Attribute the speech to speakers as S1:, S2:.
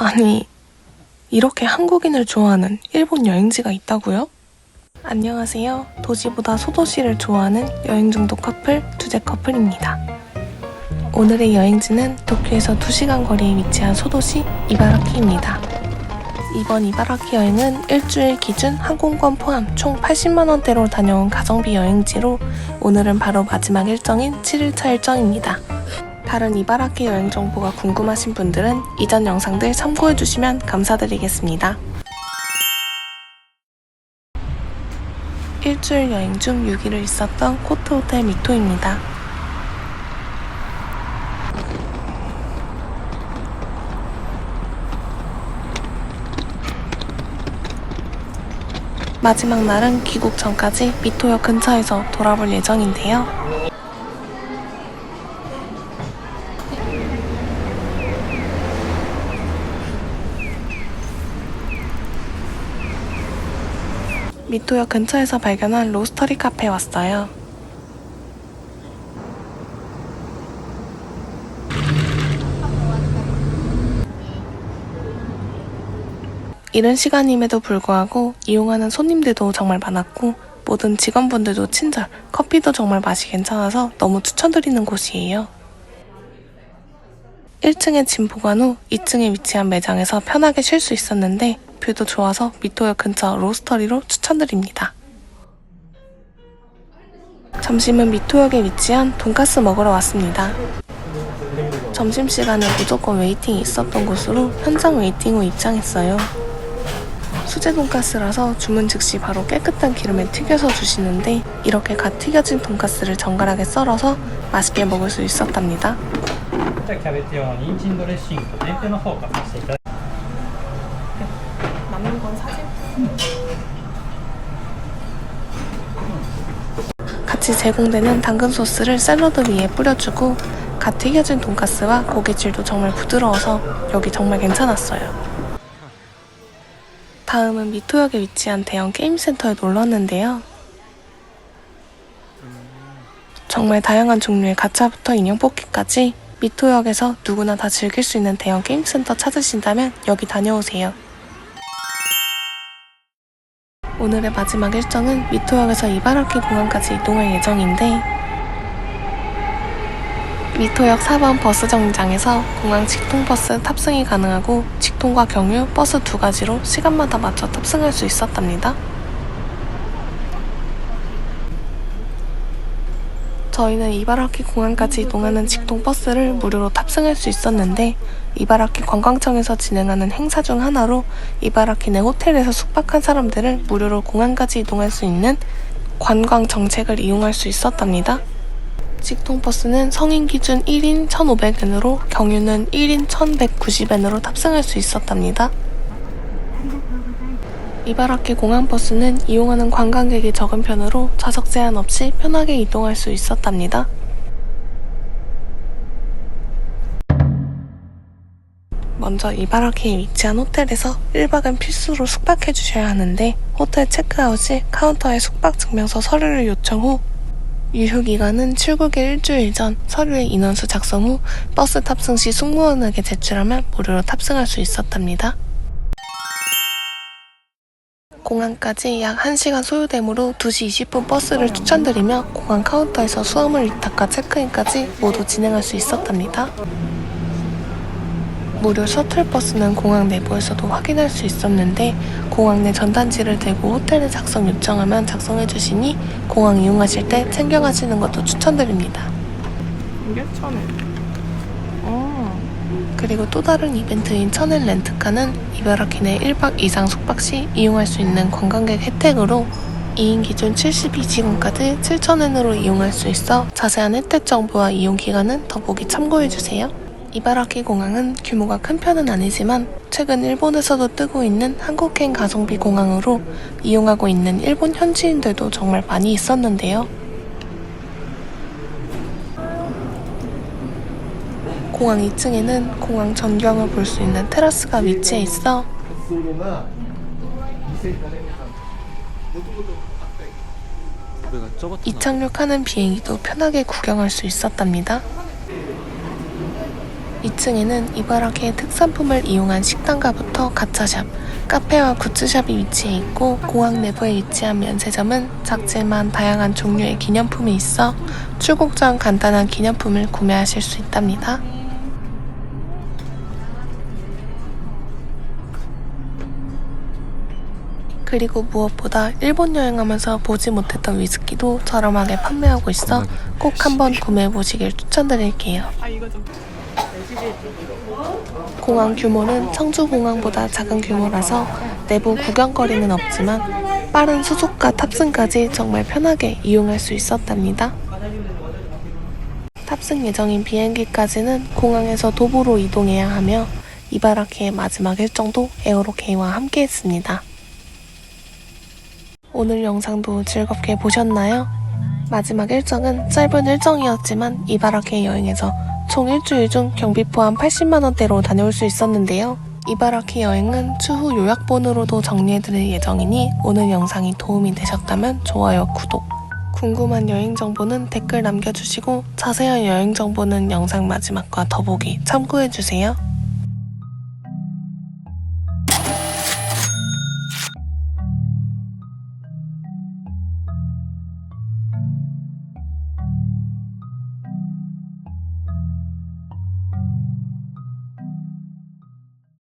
S1: 아니, 이렇게 한국인을 좋아하는 일본 여행지가 있다고요? 안녕하세요. 도시보다 소도시를 좋아하는 여행 중독 커플, 두제 커플입니다. 오늘의 여행지는 도쿄에서 2시간 거리에 위치한 소도시 이바라키입니다. 이번 이바라키 여행은 일주일 기준 항공권 포함 총 80만 원대로 다녀온 가성비 여행지로 오늘은 바로 마지막 일정인 7일차 일정입니다. 다른 이바라키 여행 정보가 궁금하신 분들은 이전 영상들 참고해 주시면 감사드리겠습니다. 일주일 여행 중 6일을 있었던 코트 호텔 미토입니다. 마지막 날은 귀국 전까지 미토역 근처에서 돌아볼 예정인데요. 미토역 근처에서 발견한 로스터리 카페에 왔어요. 이른 시간임에도 불구하고 이용하는 손님들도 정말 많았고 모든 직원분들도 친절, 커피도 정말 맛이 괜찮아서 너무 추천드리는 곳이에요. 1층에 짐 보관 후 2층에 위치한 매장에서 편하게 쉴 수 있었는데 뷰도 좋아서 미토역 근처 로스터리로 추천드립니다. 점심은 미토역에 위치한 돈가스 먹으러 왔습니다. 점심시간에 무조건 웨이팅이 있었던 곳으로 현장 웨이팅 후 입장했어요. 수제 돈가스라서 주문 즉시 바로 깨끗한 기름에 튀겨서 주시는데 이렇게 갓 튀겨진 돈가스를 정갈하게 썰어서 맛있게 먹을 수 있었답니다. 남은 건 사진. 같이 제공되는 당근 소스를 샐러드 위에 뿌려주고 갓 튀겨진 돈가스와 고기질도 정말 부드러워서 여기 정말 괜찮았어요. 다음은 미토역에 위치한 대형 게임 센터에 놀러 왔는데요. 정말 다양한 종류의 가차부터 인형 뽑기까지 미토역에서 누구나 다 즐길 수 있는 대형 게임 센터 찾으신다면 여기 다녀오세요. 오늘의 마지막 일정은 미토역에서 이바라키 공항까지 이동할 예정인데 미토역 4번 버스 정류장에서 공항 직통버스 탑승이 가능하고 직통과 경유, 버스 두 가지로 시간마다 맞춰 탑승할 수 있었답니다. 저희는 이바라키 공항까지 이동하는 직통버스를 무료로 탑승할 수 있었는데 이바라키 관광청에서 진행하는 행사 중 하나로 이바라키 내 호텔에서 숙박한 사람들을 무료로 공항까지 이동할 수 있는 관광 정책을 이용할 수 있었답니다. 직통버스는 성인 기준 1인 1,500엔으로 경유는 1인 1,190엔으로 탑승할 수 있었답니다. 이바라키 공항버스는 이용하는 관광객이 적은 편으로 좌석 제한 없이 편하게 이동할 수 있었답니다. 먼저 이바라키에 위치한 호텔에서 1박은 필수로 숙박해 주셔야 하는데 호텔 체크아웃 시 카운터에 숙박 증명서 서류를 요청 후 유효 기간은 출국의 일주일 전 서류의 인원수 작성 후 버스 탑승 시 승무원에게 제출하면 무료로 탑승할 수 있었답니다. 공항까지 약 1시간 소요되므로 2시 20분 버스를 추천드리며 공항 카운터에서 수화물 위탁과 체크인까지 모두 진행할 수 있었답니다. 무료 셔틀버스는 공항 내부에서도 확인할 수 있었는데 공항 내 전단지를 들고 호텔에 작성 요청하면 작성해 주시니 공항 이용하실 때 챙겨 가시는 것도 추천드립니다.
S2: 이게 천에. 어.
S1: 그리고 또 다른 이벤트인 천엔 렌트카는 이바라키 내 1박 이상 숙박 시 이용할 수 있는 관광객 혜택으로 2인 기준 72시간 카드 7,000엔으로 이용할 수 있어 자세한 혜택 정보와 이용 기간은 더보기 참고해주세요. 이바라키 공항은 규모가 큰 편은 아니지만 최근 일본에서도 뜨고 있는 한국행 가성비 공항으로 이용하고 있는 일본 현지인들도 정말 많이 있었는데요. 공항 2층에는 공항 전경을 볼 수 있는 테라스가 위치해 있어 이착륙하는 비행기도 편하게 구경할 수 있었답니다. 2층에는 이바라키의 특산품을 이용한 식당가부터 가차샵, 카페와 굿즈샵이 위치해 있고 공항 내부에 위치한 면세점은 작지만 다양한 종류의 기념품이 있어 출국 전 간단한 기념품을 구매하실 수 있답니다. 그리고 무엇보다 일본 여행하면서 보지 못했던 위스키도 저렴하게 판매하고 있어 꼭 한번 구매해 보시길 추천드릴게요. 공항 규모는 청주공항보다 작은 규모라서 내부 구경거리는 없지만 빠른 수속과 탑승까지 정말 편하게 이용할 수 있었답니다. 탑승 예정인 비행기까지는 공항에서 도보로 이동해야 하며 이바라키의 마지막 일정도 에어로케이와 함께 했습니다. 오늘 영상도 즐겁게 보셨나요? 마지막 일정은 짧은 일정이었지만 이바라키 여행에서 총 일주일 중 경비 포함 80만원대로 다녀올 수 있었는데요. 이바라키 여행은 추후 요약본으로도 정리해드릴 예정이니 오늘 영상이 도움이 되셨다면 좋아요, 구독. 궁금한 여행 정보는 댓글 남겨주시고 자세한 여행 정보는 영상 마지막과 더보기 참고해주세요.